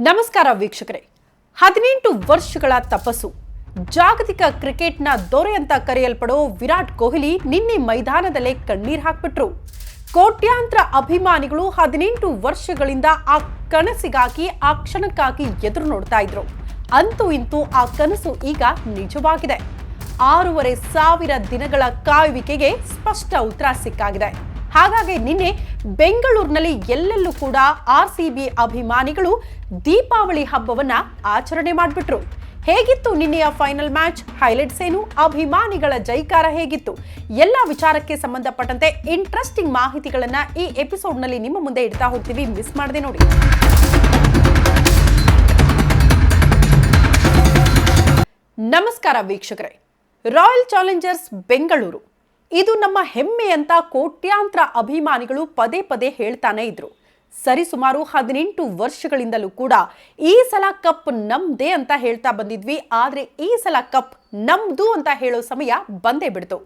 ನಮಸ್ಕಾರ ವೀಕ್ಷಕರೇ. ಹದಿನೆಂಟು ವರ್ಷಗಳ ತಪಸ್ಸು. ಜಾಗತಿಕ ಕ್ರಿಕೆಟ್ನ ದೊರೆ ಅಂತ ಕರೆಯಲ್ಪಡೋ ವಿರಾಟ್ ಕೊಹ್ಲಿ ನಿನ್ನೆ ಮೈದಾನದಲ್ಲೇ ಕಣ್ಣೀರ್ ಹಾಕ್ಬಿಟ್ರು. ಕೋಟ್ಯಾಂತರ ಅಭಿಮಾನಿಗಳು ಹದಿನೆಂಟು ವರ್ಷಗಳಿಂದ ಆ ಕನಸಿಗಾಗಿ, ಆ ಕ್ಷಣಕ್ಕಾಗಿ ಎದುರು ನೋಡ್ತಾ ಇದ್ರು. ಅಂತೂ ಇಂತೂ ಆ ಕನಸು ಈಗ ನಿಜವಾಗಿದೆ. ಆರೂವರೆ ಸಾವಿರ ದಿನಗಳ ಕಾಯುವಿಕೆಗೆ ಸ್ಪಷ್ಟ ಉತ್ತರ ಸಿಕ್ಕಾಗಿದೆ. ಹಾಗಾಗಿ ನಿನ್ನೆ ಬೆಂಗಳೂರಿನಲ್ಲಿ ಎಲ್ಲೆಲ್ಲೂ ಕೂಡ ಆರ್ ಸಿ ಬಿ ಅಭಿಮಾನಿಗಳು ದೀಪಾವಳಿ ಹಬ್ಬವನ್ನ ಆಚರಣೆ ಮಾಡಿಬಿಟ್ರು. ಹೇಗಿತ್ತು ನಿನ್ನೆಯ ಫೈನಲ್ ಮ್ಯಾಚ್? ಹೈಲೈಟ್ಸ್ ಏನು? ಅಭಿಮಾನಿಗಳ ಜೈಕಾರ ಹೇಗಿತ್ತು? ಎಲ್ಲ ವಿಚಾರಕ್ಕೆ ಸಂಬಂಧಪಟ್ಟಂತೆ ಇಂಟ್ರೆಸ್ಟಿಂಗ್ ಮಾಹಿತಿಗಳನ್ನ ಈ ಎಪಿಸೋಡ್ನಲ್ಲಿ ನಿಮ್ಮ ಮುಂದೆ ಇಡ್ತಾ ಹೋಗ್ತೀವಿ. ಮಿಸ್ ಮಾಡದೆ ನೋಡಿ. ನಮಸ್ಕಾರ ವೀಕ್ಷಕರೇ. Royal challengers Bengaluru. ಇದು ನಮ್ಮ ಹೆಮ್ಮೆ ಅಂತ ಕೋಟ್ಯಾಂತರ ಅಭಿಮಾನಿಗಳು ಪದೇ ಪದೇ ಹೇಳ್ತಾನೆ ಇದ್ರು. ಸರಿಸುಮಾರು ಹದಿನೆಂಟು ವರ್ಷಗಳಿಂದಲೂ ಕೂಡ ಈ ಸಲ ಕಪ್ ನಮ್ದೇ ಅಂತ ಹೇಳ್ತಾ ಬಂದಿದ್ವಿ. ಆದರೆ ಈ ಸಲ ಕಪ್ ನಮ್ದು ಅಂತ ಹೇಳೋ ಸಮಯ ಬಂದೇ ಬಿಡ್ತು.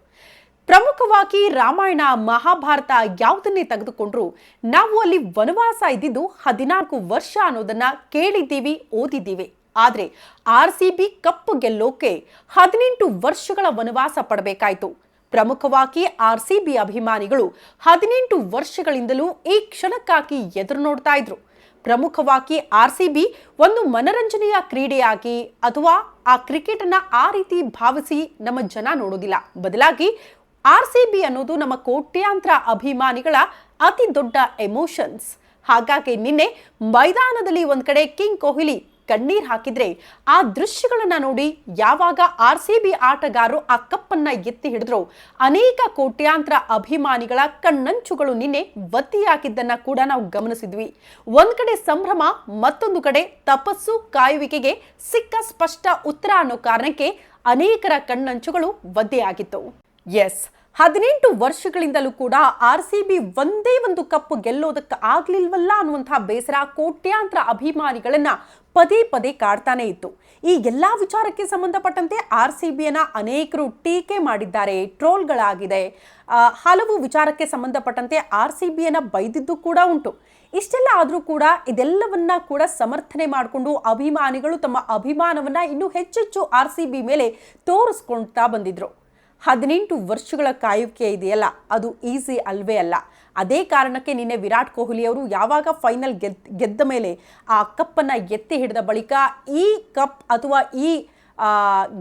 ಪ್ರಮುಖವಾಗಿ ರಾಮಾಯಣ ಮಹಾಭಾರತ ಯಾವುದನ್ನೇ ತೆಗೆದುಕೊಂಡ್ರು, ನಾವು ಅಲ್ಲಿ ವನವಾಸ ಇದ್ದಿದ್ದು ಹದಿನಾಲ್ಕು ವರ್ಷ ಅನ್ನೋದನ್ನ ಕೇಳಿದ್ದೀವಿ, ಓದಿದ್ದೀವಿ. ಆದರೆ ಆರ್ ಸಿ ಬಿ ಕಪ್ ಗೆಲ್ಲೋಕೆ ಹದಿನೆಂಟು ವರ್ಷಗಳ ವನವಾಸ ಪಡಬೇಕಾಯ್ತು. ಪ್ರಮುಖವಾಗಿ ಆರ್ಸಿಬಿ ಅಭಿಮಾನಿಗಳು ಹದಿನೆಂಟು ವರ್ಷಗಳಿಂದಲೂ ಈ ಕ್ಷಣಕ್ಕಾಗಿ ಎದುರು ನೋಡ್ತಾ ಇದ್ರು. ಪ್ರಮುಖವಾಗಿ ಆರ್ಸಿಬಿ ಒಂದು ಮನರಂಜನೆಯ ಕ್ರೀಡೆಯಾಗಿ ಅಥವಾ ಆ ಕ್ರಿಕೆಟ್ ಅನ್ನ ಆ ರೀತಿ ಭಾವಿಸಿ ನಮ್ಮ ಜನ ನೋಡೋದಿಲ್ಲ ಬದಲಾಗಿ ಆರ್ ಸಿ ಬಿ ಅನ್ನೋದು ನಮ್ಮ ಕೋಟ್ಯಾಂತರ ಅಭಿಮಾನಿಗಳ ಅತಿ ದೊಡ್ಡ ಎಮೋಷನ್ಸ್ ಹಾಗಾಗಿ ನಿನ್ನೆ ಮೈದಾನದಲ್ಲಿ ಒಂದು ಕಡೆ ಕಿಂಗ್ ಕೊಹ್ಲಿ ಕಣ್ಣೀರ್ ಹಾಕಿದ್ರೆ ಆ ದೃಶ್ಯಗಳನ್ನ ನೋಡಿ ಯಾವಾಗ ಆರ್ ಸಿ ಬಿ ಆಟಗಾರರು ಆ ಕಪ್ಪನ್ನ ಎತ್ತಿ ಹಿಡಿದ್ರು ಅನೇಕ ಕೋಟ್ಯಾಂತರ ಅಭಿಮಾನಿಗಳ ಕಣ್ಣಂಚುಗಳು ನಿನ್ನೆ ಒತ್ತಿಯಾಗಿದ್ದನ್ನ ಕೂಡ ನಾವು ಗಮನಿಸಿದ್ವಿ. ಒಂದ್ ಕಡೆ ಸಂಭ್ರಮ, ಮತ್ತೊಂದು ಕಡೆ ತಪಸ್ಸು, ಕಾಯುವಿಕೆಗೆ ಸಿಕ್ಕ ಸ್ಪಷ್ಟ ಉತ್ತರ ಅನ್ನೋ ಕಾರಣಕ್ಕೆ ಅನೇಕರ ಕಣ್ಣಂಚುಗಳು ಒದ್ದೆಯಾಗಿತ್ತು ಎಸ್ ಹದಿನೆಂಟು ವರ್ಷಗಳಿಂದಲೂ ಕೂಡ ಆರ್ ಸಿ ಬಿ ಒಂದೇ ಒಂದು ಕಪ್ ಗೆಲ್ಲೋದಕ್ಕೆ ಆಗ್ಲಿಲ್ವಲ್ಲ ಅನ್ನುವಂತಹ ಬೇಸರ, ಕೋಟ್ಯಾಂತರ ಅಭಿಮಾನಿಗಳನ್ನ ಪದೇ ಪದೇ ಕಾಡ್ತಾನೆ ಇತ್ತು. ಈ ಎಲ್ಲಾ ವಿಚಾರಕ್ಕೆ ಸಂಬಂಧಪಟ್ಟಂತೆ ಆರ್ ಸಿ ಬಿಯನ್ನ ಅನೇಕರು ಟೀಕೆ ಮಾಡಿದ್ದಾರೆ, ಟ್ರೋಲ್ಗಳಾಗಿದೆ. ಹಲವು ವಿಚಾರಕ್ಕೆ ಸಂಬಂಧಪಟ್ಟಂತೆ ಆರ್ ಸಿ ಬಿಯನ್ನ ಬೈದಿದ್ದು ಕೂಡ ಉಂಟು. ಇಷ್ಟೆಲ್ಲ ಆದರೂ ಕೂಡ ಇದೆಲ್ಲವನ್ನ ಕೂಡ ಸಮರ್ಥನೆ ಮಾಡಿಕೊಂಡು ಅಭಿಮಾನಿಗಳು ತಮ್ಮ ಅಭಿಮಾನವನ್ನ ಇನ್ನೂ ಹೆಚ್ಚೆಚ್ಚು ಆರ್ ಸಿ ಬಿ ಮೇಲೆ ತೋರಿಸ್ಕೊಳ್ತಾ ಬಂದಿದ್ರು. ಹದಿನೆಂಟು ವರ್ಷಗಳ ಕಾಯುವಿಕೆ ಇದೆಯಲ್ಲ, ಅದು ಈಸಿ ಅಲ್ವೇ ಅಲ್ಲ. ಅದೇ ಕಾರಣಕ್ಕೆ ನಿನ್ನೆ ವಿರಾಟ್ ಕೊಹ್ಲಿ ಅವರು ಯಾವಾಗ ಫೈನಲ್ ಗೆದ್ ಗೆದ್ದ ಮೇಲೆ ಆ ಕಪ್ಪನ್ನು ಎತ್ತಿ ಹಿಡಿದ ಬಳಿಕ ಈ ಕಪ್ ಅಥವಾ ಈ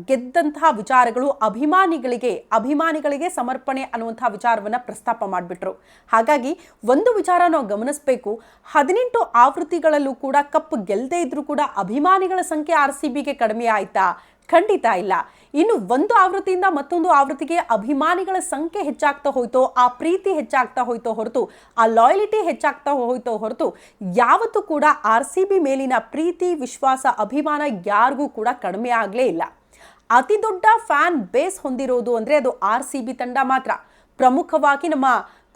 ಗೆದ್ದಂತಹ ವಿಚಾರಗಳು ಅಭಿಮಾನಿಗಳಿಗೆ ಅಭಿಮಾನಿಗಳಿಗೆ ಸಮರ್ಪಣೆ ಅನ್ನುವಂತಹ ವಿಚಾರವನ್ನು ಪ್ರಸ್ತಾಪ ಮಾಡಿಬಿಟ್ರು. ಹಾಗಾಗಿ ಒಂದು ವಿಚಾರ ನಾವು ಗಮನಿಸಬೇಕು, ಹದಿನೆಂಟು ಆವೃತ್ತಿಗಳಲ್ಲೂ ಕೂಡ ಕಪ್ ಗೆಲ್ಲದೇ ಇದ್ರೂ ಕೂಡ ಅಭಿಮಾನಿಗಳ ಸಂಖ್ಯೆ ಆರ್ ಸಿ ಬಿಗೆ ಕಡಿಮೆ ಆಯ್ತಾ? ಖಂಡಿತ ಇಲ್ಲ. ಇನ್ನು ಒಂದು ಆವೃತ್ತಿಯಿಂದ ಮತ್ತೊಂದು ಆವೃತ್ತಿಗೆ ಅಭಿಮಾನಿಗಳ ಸಂಖ್ಯೆ ಹೆಚ್ಚಾಗ್ತಾ ಹೋಯ್ತೋ, ಆ ಪ್ರೀತಿ ಹೆಚ್ಚಾಗ್ತಾ ಹೋಯ್ತೋ ಹೊರತು, ಆ ಲಾಯಲಿಟಿ ಹೆಚ್ಚಾಗ್ತಾ ಹೋಯ್ತೋ ಹೊರತು, ಯಾವತ್ತೂ ಕೂಡ ಆರ್ ಸಿ ಬಿ ಮೇಲಿನ ಪ್ರೀತಿ, ವಿಶ್ವಾಸ, ಅಭಿಮಾನ ಯಾರಿಗೂ ಕೂಡ ಕಡಿಮೆ ಆಗಲೇ ಇಲ್ಲ. ಅತಿ ದೊಡ್ಡ ಫ್ಯಾನ್ ಬೇಸ್ ಹೊಂದಿರೋದು ಅಂದರೆ ಅದು ಆರ್ ಸಿ ಬಿ ತಂಡ ಮಾತ್ರ. ಪ್ರಮುಖವಾಗಿ ನಮ್ಮ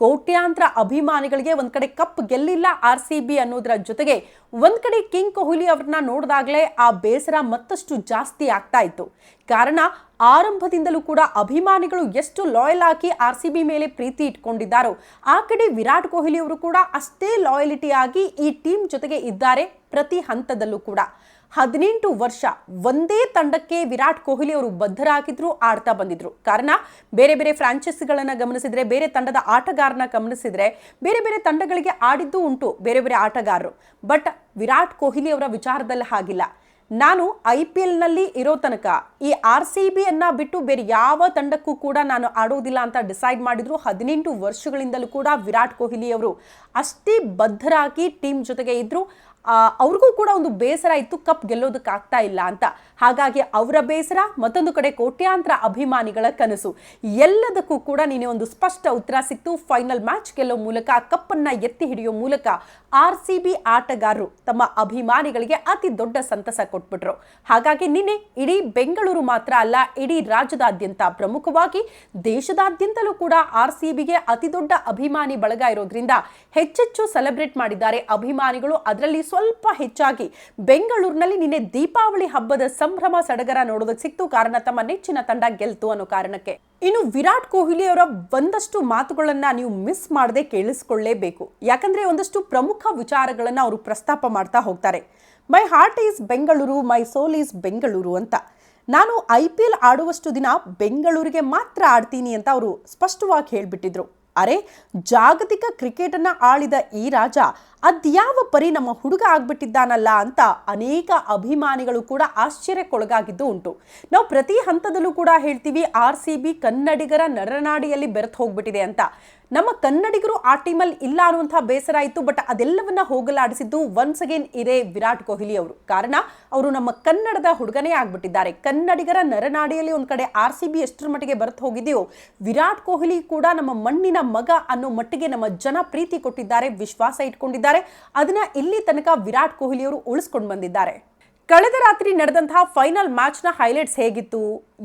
ಕೋಟ್ಯಾಂತರ ಅಭಿಮಾನಿಗಳಿಗೆ ಒಂದ್ ಕಡೆ ಕಪ್ ಗೆಲ್ಲಿಲ್ಲ ಆರ್ ಸಿ ಬಿ ಅನ್ನೋದರ ಜೊತೆಗೆ ಒಂದ್ ಕಡೆ ಕಿಂಗ್ ಕೊಹ್ಲಿ ಅವ್ರನ್ನ ನೋಡಿದಾಗಲೇ ಆ ಬೇಸರ ಮತ್ತಷ್ಟು ಜಾಸ್ತಿ ಆಗ್ತಾ ಇತ್ತು. ಕಾರಣ, ಆರಂಭದಿಂದಲೂ ಕೂಡ ಅಭಿಮಾನಿಗಳು ಎಷ್ಟು ಲಾಯಲ್ ಆಗಿ ಆರ್ ಸಿ ಬಿ ಮೇಲೆ ಪ್ರೀತಿ ಇಟ್ಕೊಂಡಿದ್ದಾರೋ, ಆ ಕಡೆ ವಿರಾಟ್ ಕೊಹ್ಲಿ ಅವರು ಕೂಡ ಅಷ್ಟೇ ಲಾಯಲಿಟಿ ಆಗಿ ಈ ಟೀಮ್ ಜೊತೆಗೆ ಇದ್ದಾರೆ ಪ್ರತಿ ಹಂತದಲ್ಲೂ ಕೂಡ. ಹದಿನೆಂಟು ವರ್ಷ ಒಂದೇ ತಂಡಕ್ಕೆ ವಿರಾಟ್ ಕೊಹ್ಲಿ ಅವರು ಬದ್ಧರಾಗಿದ್ರು ಆಡ್ತಾ ಬಂದಿದ್ರು. ಕಾರಣ ಬೇರೆ ಬೇರೆ ಫ್ರಾಂಚೈಸಿಗಳನ್ನು ಗಮನಿಸಿದ್ರೆ ಬೇರೆ ತಂಡದ ಆಟಗಾರನ ಗಮನಿಸಿದ್ರೆ ಬೇರೆ ಬೇರೆ ತಂಡಗಳಿಗೆ ಆಡಿದ್ದು ಉಂಟು ಬೇರೆ ಬೇರೆ ಆಟಗಾರರು. ಬಟ್ ವಿರಾಟ್ ಕೊಹ್ಲಿ ಅವರ ವಿಚಾರದಲ್ಲಿ ಹಾಗಿಲ್ಲ. ನಾನು ಐ ಪಿ ಎಲ್ನಲ್ಲಿ ಇರೋ ತನಕ ಈ ಆರ್ ಸಿ ಬಿಯನ್ನು ಬಿಟ್ಟು ಬೇರೆ ಯಾವ ತಂಡಕ್ಕೂ ಕೂಡ ನಾನು ಆಡೋದಿಲ್ಲ ಅಂತ ಡಿಸೈಡ್ ಮಾಡಿದ್ರು. ಹದಿನೆಂಟು ವರ್ಷಗಳಿಂದಲೂ ಕೂಡ ವಿರಾಟ್ ಕೊಹ್ಲಿ ಅವರು ಅಷ್ಟೇ ಬದ್ಧರಾಗಿ ಟೀಮ್ ಜೊತೆಗೆ ಇದ್ರು. ಆ, ಅವ್ರಿಗೂ ಕೂಡ ಒಂದು ಬೇಸರ ಇತ್ತು, ಕಪ್ ಗೆಲ್ಲೋದಕ್ಕಾಗ್ತಾ ಇಲ್ಲ ಅಂತ. ಹಾಗಾಗಿ ಅವರ ಬೇಸರ, ಮತ್ತೊಂದು ಕಡೆ ಕೋಟ್ಯಾಂತರ ಅಭಿಮಾನಿಗಳ ಕನಸು. ಎಲ್ಲದಕ್ಕೂ ಕೂಡ ನೀನೆ ಒಂದು ಸ್ಪಷ್ಟ ಉತ್ತರ ಸಿಕ್ತು. ಫೈನಲ್ ಮ್ಯಾಚ್ ಗೆಲ್ಲೋ ಮೂಲಕ, ಕಪ್ಪನ್ನ ಎತ್ತಿ ಹಿಡಿಯೋ ಮೂಲಕ ಆರ್ ಸಿ ಬಿ ಆಟಗಾರರು ತಮ್ಮ ಅಭಿಮಾನಿಗಳಿಗೆ ಅತಿ ದೊಡ್ಡ ಸಂತಸ ಕೊಟ್ಬಿಟ್ರು. ಹಾಗಾಗಿ ನಿನ್ನೆ ಇಡೀ ಬೆಂಗಳೂರು ಮಾತ್ರ ಅಲ್ಲ, ಇಡೀ ರಾಜ್ಯದಾದ್ಯಂತ ಪ್ರಮುಖವಾಗಿ ದೇಶದಾದ್ಯಂತಲೂ ಕೂಡ ಆರ್ ಸಿ ಬಿಗೆ ಅತಿ ದೊಡ್ಡ ಅಭಿಮಾನಿ ಬಳಗ ಇರೋದ್ರಿಂದ ಹೆಚ್ಚೆಚ್ಚು ಸೆಲೆಬ್ರೇಟ್ ಮಾಡಿದ್ದಾರೆ ಅಭಿಮಾನಿಗಳು. ಅದರಲ್ಲಿ ಸ್ವಲ್ಪ ಹೆಚ್ಚಾಗಿ. ಬೆಂಗಳೂರಿನಲ್ಲಿ ನಿನ್ನೆ ದೀಪಾವಳಿ ಹಬ್ಬದ ಸಂಭ್ರಮ ಸಡಗರ ನೋಡೋದಕ್ಕೆ ಸಿಕ್ತು ಕಾರಣ ತಮ್ಮ ನೆಚ್ಚಿನ ತಂಡ ಗೆಲ್ತು ಅನ್ನೋ ಕಾರಣಕ್ಕೆ. ಇನ್ನು ವಿರಾಟ್ ಕೊಹ್ಲಿ ಅವರ ಒಂದಷ್ಟು ಮಾತುಗಳನ್ನ ನೀವು ಮಿಸ್ ಮಾಡದೆ ಕೇಳಿಸ್ಕೊಳ್ಳೇಬೇಕು. ಯಾಕಂದ್ರೆ ಒಂದಷ್ಟು ಪ್ರಮುಖ ವಿಚಾರಗಳನ್ನ ಅವರು ಪ್ರಸ್ತಾಪ ಮಾಡ್ತಾ ಹೋಗ್ತಾರೆ. My heart is Bengaluru my soul is Bengaluru ಅಂತ. ನಾನು ಐ ಪಿ ಎಲ್ ಆಡುವಷ್ಟು ದಿನ ಬೆಂಗಳೂರಿಗೆ ಮಾತ್ರ ಆಡ್ತೀನಿ ಅಂತ ಅವರು ಸ್ಪಷ್ಟವಾಗಿ ಹೇಳಿಬಿಟ್ಟಿದ್ರು. ಅರೆ, ಜಾಗತಿಕ ಕ್ರಿಕೆಟನ್ನು ಆಳಿದ ಈ ರಾಜ ಅದ್ಯಾವ ಪರಿ ನಮ್ಮ ಹುಡುಗ ಆಗ್ಬಿಟ್ಟಿದ್ದಾನಲ್ಲ ಅಂತ ಅನೇಕ ಅಭಿಮಾನಿಗಳು ಕೂಡ ಆಶ್ಚರ್ಯಕ್ಕೊಳಗಾಗಿದ್ದು ಉಂಟು. ನಾವು ಪ್ರತಿ ಹಂತದಲ್ಲೂ ಕೂಡ ಹೇಳ್ತೀವಿ, ಆರ್ ಸಿ ಬಿ ಕನ್ನಡಿಗರ ನರನಾಡಿಯಲ್ಲಿ ಬೆರೆತು ಹೋಗ್ಬಿಟ್ಟಿದೆ ಅಂತ. ನಮ್ಮ ಕನ್ನಡಿಗರು ಆ ಟೀಮಲ್ಲಿ ಇಲ್ಲ ಅನ್ನುವಂಥ ಬೇಸರ ಇತ್ತು ಬಟ್ ಅದೆಲ್ಲವನ್ನ ಹೋಗಲಾಡಿಸಿದ್ದು ಒನ್ಸ್ ಅಗೇನ್ ಇದೇ ವಿರಾಟ್ ಕೊಹ್ಲಿ ಅವರು. ಕಾರಣ, ಅವರು ನಮ್ಮ ಕನ್ನಡದ ಹುಡುಗನೇ ಆಗ್ಬಿಟ್ಟಿದ್ದಾರೆ. ಕನ್ನಡಿಗರ ನರನಾಡಿಯಲ್ಲಿ ಒಂದು ಕಡೆ ಆರ್ ಸಿ ಬಿ ಎಷ್ಟರ ಮಟ್ಟಿಗೆ ಬರ್ತು ಹೋಗಿದೆಯೋ, ವಿರಾಟ್ ಕೊಹ್ಲಿ ಕೂಡ ನಮ್ಮ ಮಣ್ಣಿನ ಮಗ ಅನ್ನೋ ಮಟ್ಟಿಗೆ ನಮ್ಮ ಜನ ಪ್ರೀತಿ ಕೊಟ್ಟಿದ್ದಾರೆ, ವಿಶ್ವಾಸ ಇಟ್ಕೊಂಡಿದ್ದಾರೆ. ಅದನ್ನ ಇಲ್ಲಿ ತನಕ ವಿರಾಟ್ ಕೊಹ್ಲಿ ಅವರು ಉಳಿಸ್ಕೊಂಡು ಬಂದಿದ್ದಾರೆ. ಕಳೆದ ರಾತ್ರಿ ನಡೆದಂತಹ ಫೈನಲ್ ಮ್ಯಾಚ್ನ ಹೈಲೈಟ್ಸ್ ಹೇಗಿತ್ತು?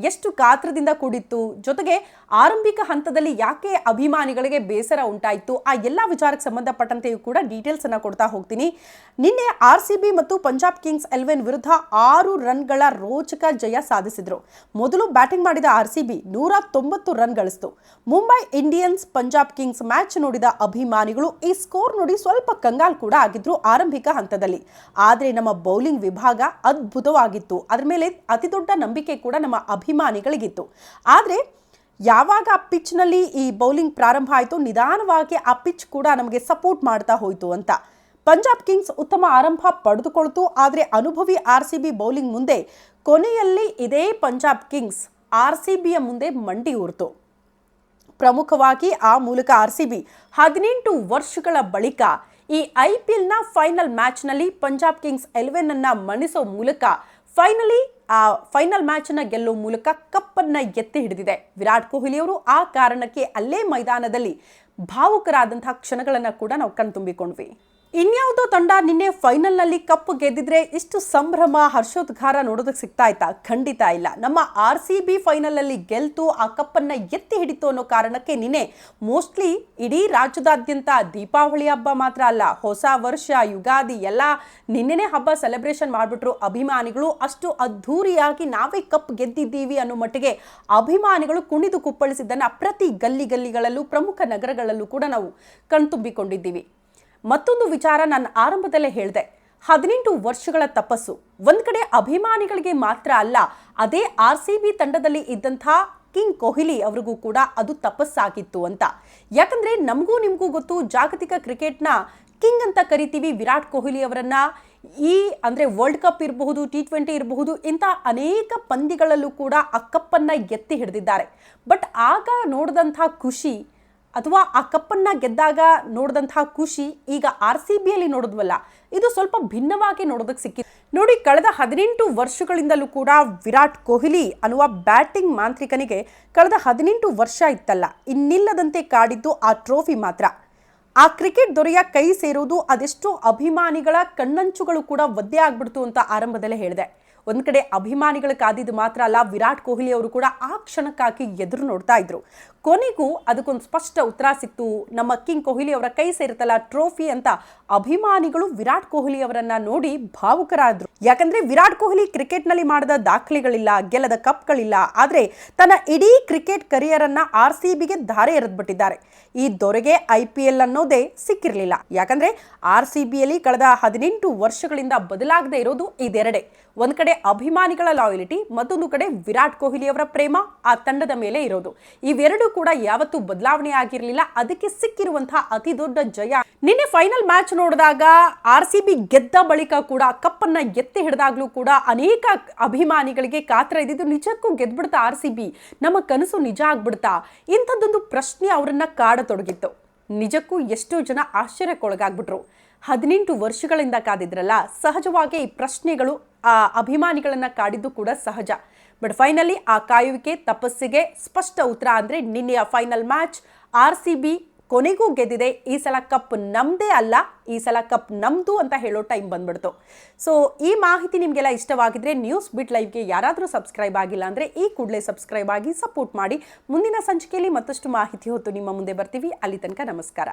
ಎಷ್ಟು ಕಾತ್ರದಿಂದ ಕೂಡಿತ್ತು? ಜೊತೆಗೆ ಆರಂಭಿಕ ಹಂತದಲ್ಲಿ ಯಾಕೆ ಅಭಿಮಾನಿಗಳಿಗೆ ಬೇಸರ ಉಂಟಾಯಿತು? ಆ ಎಲ್ಲ ವಿಚಾರಕ್ಕೆ ಸಂಬಂಧಪಟ್ಟಂತೆಯೂ ಕೂಡ ಡೀಟೇಲ್ಸ್ ಅನ್ನ ಕೊಡ್ತಾ ಹೋಗ್ತೀನಿ. ನಿನ್ನೆ ಆರ್ ಸಿ ಬಿ ಮತ್ತು ಪಂಜಾಬ್ ಕಿಂಗ್ಸ್ ಎಲೆವೆನ್ ವಿರುದ್ಧ ಆರು ರನ್ಗಳ ರೋಚಕ ಜಯ ಸಾಧಿಸಿದ್ರು. ಮೊದಲು ಬ್ಯಾಟಿಂಗ್ ಮಾಡಿದ ಆರ್ ಸಿ ಬಿ ನೂರ ತೊಂಬತ್ತು run ಗಳಿಸ್ತು. Mumbai Indians Punjab Kings match ನೋಡಿದ ಅಭಿಮಾನಿಗಳು ಈ ಸ್ಕೋರ್ ನೋಡಿ ಸ್ವಲ್ಪ ಕಂಗಾಲ್ ಕೂಡ ಆಗಿದ್ರು ಆರಂಭಿಕ ಹಂತದಲ್ಲಿ. ಆದರೆ ನಮ್ಮ ಬೌಲಿಂಗ್ ವಿಭಾಗ ಅದ್ಭುತವಾಗಿತ್ತು. ಅದರ ಮೇಲೆ ಅತಿ ದೊಡ್ಡ ನಂಬಿಕೆ ಕೂಡ ನಮ್ಮ ಅಭಿಮಾನಿಗಳಿಗಿತ್ತು. ಆದರೆ ಯಾವಾಗ ಆ ಪಿಚ್ನಲ್ಲಿ ಈ ಬೌಲಿಂಗ್ ಪ್ರಾರಂಭ ಆಯಿತು ನಿಧಾನವಾಗಿ ಆ ಪಿಚ್ ಕೂಡ ನಮಗೆ ಸಪೋರ್ಟ್ ಮಾಡ್ತಾ ಹೋಯಿತು ಅಂತ. ಪಂಜಾಬ್ ಕಿಂಗ್ಸ್ ಉತ್ತಮ ಆರಂಭ ಪಡೆದುಕೊಳ್ತು, ಆದರೆ ಅನುಭವಿ ಆರ್ ಸಿ ಬಿ ಬೌಲಿಂಗ್ ಮುಂದೆ ಕೊನೆಯಲ್ಲಿ ಇದೇ ಪಂಜಾಬ್ ಕಿಂಗ್ಸ್ ಆರ್ ಸಿ ಬಿಯ ಮುಂದೆ ಮಂಡಿ ಊರ್ತು. ಪ್ರಮುಖವಾಗಿ ಆ ಮೂಲಕ ಆರ್ ಸಿ ಬಿ ಹದಿನೆಂಟು ವರ್ಷಗಳ ಬಳಿಕ ಈ ಐ ಪಿ ಎಲ್ನ ಫೈನಲ್ ಮ್ಯಾಚ್ನಲ್ಲಿ ಪಂಜಾಬ್ ಕಿಂಗ್ಸ್ ಎಲೆವೆನ್ ಅನ್ನ ಮಣಿಸೋ ಮೂಲಕ ಫೈನಲಿ ಆ ಫೈನಲ್ ಮ್ಯಾಚ್ ಗೆಲ್ಲುವ ಗೆಲ್ಲೋ ಮೂಲಕ ಕಪ್ಪನ್ನು ಎತ್ತಿ ಹಿಡಿದಿದೆ. ವಿರಾಟ್ ಕೊಹ್ಲಿ ಅವರು ಆ ಕಾರಣಕ್ಕೆ ಅಲ್ಲೇ ಮೈದಾನದಲ್ಲಿ ಭಾವುಕರಾದಂತಹ ಕ್ಷಣಗಳನ್ನು ಕೂಡ ನಾವು ಕಣ್ತುಂಬಿಕೊಂಡ್ವಿ. ಇನ್ಯಾವುದೋ ತಂಡ ನಿನ್ನೆ ಫೈನಲ್ನಲ್ಲಿ ಕಪ್ ಗೆದ್ದಿದ್ರೆ ಇಷ್ಟು ಸಂಭ್ರಮ, ಹರ್ಷೋದ್ಗಾರ ನೋಡೋದಕ್ಕೆ ಸಿಗ್ತಾ ಇತ್ತಾ? ಖಂಡಿತ ಇಲ್ಲ. ನಮ್ಮ ಆರ್ ಸಿ ಬಿ ಫೈನಲಲ್ಲಿ ಗೆಲ್ತು ಆ ಕಪ್ಪನ್ನು ಎತ್ತಿ ಹಿಡಿತು ಅನ್ನೋ ಕಾರಣಕ್ಕೆ ನಿನ್ನೆ ಮೋಸ್ಟ್ಲಿ ಇಡೀ ರಾಜ್ಯದಾದ್ಯಂತ ದೀಪಾವಳಿ ಹಬ್ಬ ಮಾತ್ರ ಅಲ್ಲ, ಹೊಸ ವರ್ಷ, ಯುಗಾದಿ ಎಲ್ಲ ನಿನ್ನೆನೇ ಹಬ್ಬ ಸೆಲೆಬ್ರೇಷನ್ ಮಾಡಿಬಿಟ್ರು ಅಭಿಮಾನಿಗಳು. ಅಷ್ಟು ಅದ್ಧೂರಿಯಾಗಿ ನಾವೇ ಕಪ್ ಗೆದ್ದಿದ್ದೀವಿ ಅನ್ನೋ ಮಟ್ಟಿಗೆ ಅಭಿಮಾನಿಗಳು ಕುಣಿದು ಕುಪ್ಪಳಿಸಿದ್ದನ್ನು ಪ್ರತಿ ಗಲ್ಲಿ ಗಲ್ಲಿಗಳಲ್ಲೂ ಪ್ರಮುಖ ನಗರಗಳಲ್ಲೂ ಕೂಡ ನಾವು ಕಣ್ತುಂಬಿಕೊಂಡಿದ್ದೀವಿ. ಮತ್ತೊಂದು ವಿಚಾರ ನಾನು ಆರಂಭದಲ್ಲೇ ಹೇಳಿದೆ. ಹದಿನೆಂಟು ವರ್ಷಗಳ ತಪಸ್ಸು. ಒಂದ್ ಕಡೆ ಅಭಿಮಾನಿಗಳಿಗೆ ಮಾತ್ರ ಅಲ್ಲ, ಅದೇ ಆರ್ ಸಿ ಬಿ ತಂಡದಲ್ಲಿ ಇದ್ದಂಥ ಕಿಂಗ್ ಕೊಹ್ಲಿ ಅವರಿಗೂ ಕೂಡ ಅದು ತಪಸ್ಸಾಗಿತ್ತು ಅಂತ. ಯಾಕಂದ್ರೆ ನಮಗೂ ನಿಮಗೂ ಗೊತ್ತು, ಜಾಗತಿಕ ಕ್ರಿಕೆಟ್ನ ಕಿಂಗ್ ಅಂತ ಕರಿತೀವಿ ವಿರಾಟ್ ಕೊಹ್ಲಿ ಅವರನ್ನ. ಈ ಅಂದ್ರೆ ವರ್ಲ್ಡ್ ಕಪ್ ಇರಬಹುದು ಟಿ ಟ್ವೆಂಟಿ ಇರಬಹುದು, ಇಂಥ ಅನೇಕ ಪಂದ್ಯಗಳಲ್ಲೂ ಕೂಡ ಆ ಕಪ್ಪನ್ನ ಎತ್ತಿ ಹಿಡಿದಿದ್ದಾರೆ. ಬಟ್ ಆಗ ನೋಡಿದಂಥ ಖುಷಿ ಅಥವಾ ಆ ಕಪ್ಪನ್ನ ಗೆದ್ದಾಗ ನೋಡಿದಂತಹ ಖುಷಿ ಈಗ ಆರ್ ಸಿ ಬಿಯಲ್ಲಿ ನೋಡಿದ್ವಲ್ಲ, ಇದು ಸ್ವಲ್ಪ ಭಿನ್ನವಾಗಿ ನೋಡೋದಕ್ಕೆ ಸಿಕ್ಕಿದೆ ನೋಡಿ, ಕಳೆದ ಹದಿನೆಂಟು ವರ್ಷಗಳಿಂದಲೂ ಕೂಡ ವಿರಾಟ್ ಕೊಹ್ಲಿ ಅನ್ನುವ ಬ್ಯಾಟಿಂಗ್ ಮಾಂತ್ರಿಕನಿಗೆ ಕಳೆದ ಹದಿನೆಂಟು ವರ್ಷ ಇತ್ತಲ್ಲ, ಇನ್ನಿಲ್ಲದಂತೆ ಕಾಡಿದ್ದು ಆ ಟ್ರೋಫಿ ಮಾತ್ರ. ಆ ಕ್ರಿಕೆಟ್ ದೊರೆಯ ಕೈ ಸೇರೋದು ಅದೆಷ್ಟೋ ಅಭಿಮಾನಿಗಳ ಕಣ್ಣಂಚುಗಳು ಕೂಡ ಒದ್ದೆ ಆಗ್ಬಿಡ್ತು ಅಂತ ಆರಂಭದಲ್ಲೇ ಹೇಳಿದೆ. ಒಂದ್ ಕಡೆ ಅಭಿಮಾನಿಗಳ ಕಾದಿದ್ದು ಮಾತ್ರ ಅಲ್ಲ, ವಿರಾಟ್ ಕೊಹ್ಲಿ ಅವರು ಕೂಡ ಆ ಕ್ಷಣಕ್ಕಾಗಿ ಎದುರು ನೋಡ್ತಾ ಇದ್ರು. ಕೊನೆಗೂ ಅದಕ್ಕೊಂದು ಸ್ಪಷ್ಟ ಉತ್ತರ ಸಿಕ್ತು. ನಮ್ಮ ಕಿಂಗ್ ಕೊಹ್ಲಿ ಅವರ ಕೈ ಸೇರುತ್ತಲ್ಲ, ಟ್ರೋಫಿ ಅಂತ ಅಭಿಮಾನಿಗಳು ವಿರಾಟ್ ಕೊಹ್ಲಿ ಅವರನ್ನ ನೋಡಿ ಭಾವುಕರಾದ್ರು. ಯಾಕಂದ್ರೆ ವಿರಾಟ್ ಕೊಹ್ಲಿ ಕ್ರಿಕೆಟ್ನಲ್ಲಿ ಮಾಡಿದ ದಾಖಲೆಗಳಿಲ್ಲ, ಗೆಲ್ಲದ ಕಪ್ಗಳಿಲ್ಲ. ಆದ್ರೆ ತನ್ನ ಇಡೀ ಕ್ರಿಕೆಟ್ ಕರಿಯರ್ ಅನ್ನ ಆರ್ ಸಿ ಬಿಗೆ ಧಾರೆ ಎರೆದ್ಬಿಟ್ಟಿದ್ದಾರೆ. ಈ ದೊರೆಗೆ ಐ ಪಿ ಎಲ್ ಅನ್ನೋದೇ ಸಿಕ್ಕಿರಲಿಲ್ಲ. ಯಾಕಂದ್ರೆ ಆರ್ ಸಿ ಬಿಯಲ್ಲಿ ಕಳೆದ ಹದಿನೆಂಟು ವರ್ಷಗಳಿಂದ ಬದಲಾಗದೆ ಇರೋದು ಇದೆರಡೆ. ಒಂದ್ ಕಡೆ ಅಭಿಮಾನಿಗಳ ಲಾಯಲಿಟಿ ಮತ್ತೊಂದು ಕಡೆ ವಿರಾಟ್ ಕೊಹ್ಲಿ ಅವರ ಪ್ರೇಮ ಆ ತಂಡದ ಮೇಲೆ ಇರೋದು. ಇವೆರಡು ಕೂಡ ಯಾವತ್ತೂ ಬದಲಾವಣೆ ಆಗಿರಲಿಲ್ಲ. ಅದಕ್ಕೆ ಸಿಕ್ಕಿರುವಂತಹ ಅತಿ ದೊಡ್ಡ ಜಯ. ನಿನ್ನೆ ಫೈನಲ್ ಮ್ಯಾಚ್ ನೋಡಿದಾಗ ಆರ್ ಸಿ ಬಿ ಗೆದ್ದ ಬಳಿಕ ಕೂಡ, ಕಪ್ಪನ್ನ ಎತ್ತಿ ಹಿಡಿದಾಗ್ಲೂ ಕೂಡ ಅನೇಕ ಅಭಿಮಾನಿಗಳಿಗೆ ಕಾತರ ಇದ್ದಿದ್ದು ನಿಜಕ್ಕೂ ಗೆದ್ಬಿಡ್ತಾ ಆರ್ ಸಿ ಬಿ ನಮ್ಮ ಕನಸು ನಿಜ ಆಗ್ಬಿಡ್ತಾ. ಇಂಥದ್ದೊಂದು ಪ್ರಶ್ನೆ ಅವರನ್ನ ಕಾಡತೊಡಗಿತ್ತು. ನಿಜಕ್ಕೂ ಎಷ್ಟೋ ಜನ ಆಶ್ಚರ್ಯಕ್ಕೊಳಗಾಗ್ಬಿಟ್ರು ಹದಿನೆಂಟು ವರ್ಷಗಳಿಂದ ಕಾದಿದ್ರಲ್ಲ ಸಹಜವಾಗಿ ಈ ಪ್ರಶ್ನೆಗಳು ಆ ಅಭಿಮಾನಿಗಳನ್ನ ಕಾಡಿದ್ದು ಕೂಡ ಸಹಜ. ಬಟ್ ಫೈನಲಿ ಆ ಕಾಯುವಿಕೆ ತಪಸ್ಸಿಗೆ ಸ್ಪಷ್ಟ ಉತ್ತರ ಅಂದ್ರೆ ನಿನ್ನೆಯ final match R C B ಕೊನೆಗೂ ಗೆದ್ದಿದೆ. ಈ ಸಲ ಕಪ್ ನಮ್ದೇ ಅಲ್ಲ, ಈ ಸಲ ಕಪ್ ನಮ್ದು ಅಂತ ಹೇಳೋ ಟೈಮ್ ಬಂದ್ಬಿಡ್ತು. ಸೊ ಈ ಮಾಹಿತಿ ನಿಮಗೆಲ್ಲ ಇಷ್ಟವಾಗಿದ್ರೆ ನ್ಯೂಸ್ ಬಿಟ್ ಲೈವ್ಗೆ ಯಾರಾದರೂ ಸಬ್ಸ್ಕ್ರೈಬ್ ಆಗಿಲ್ಲ ಅಂದರೆ ಈ ಕೂಡಲೇ ಸಬ್ಸ್ಕ್ರೈಬ್ ಆಗಿ ಸಪೋರ್ಟ್ ಮಾಡಿ. ಮುಂದಿನ ಸಂಚಿಕೆಯಲ್ಲಿ ಮತ್ತಷ್ಟು ಮಾಹಿತಿ ಹೊತ್ತು ನಿಮ್ಮ ಮುಂದೆ ಬರ್ತೀವಿ. ಅಲ್ಲಿ ತನಕ ನಮಸ್ಕಾರ.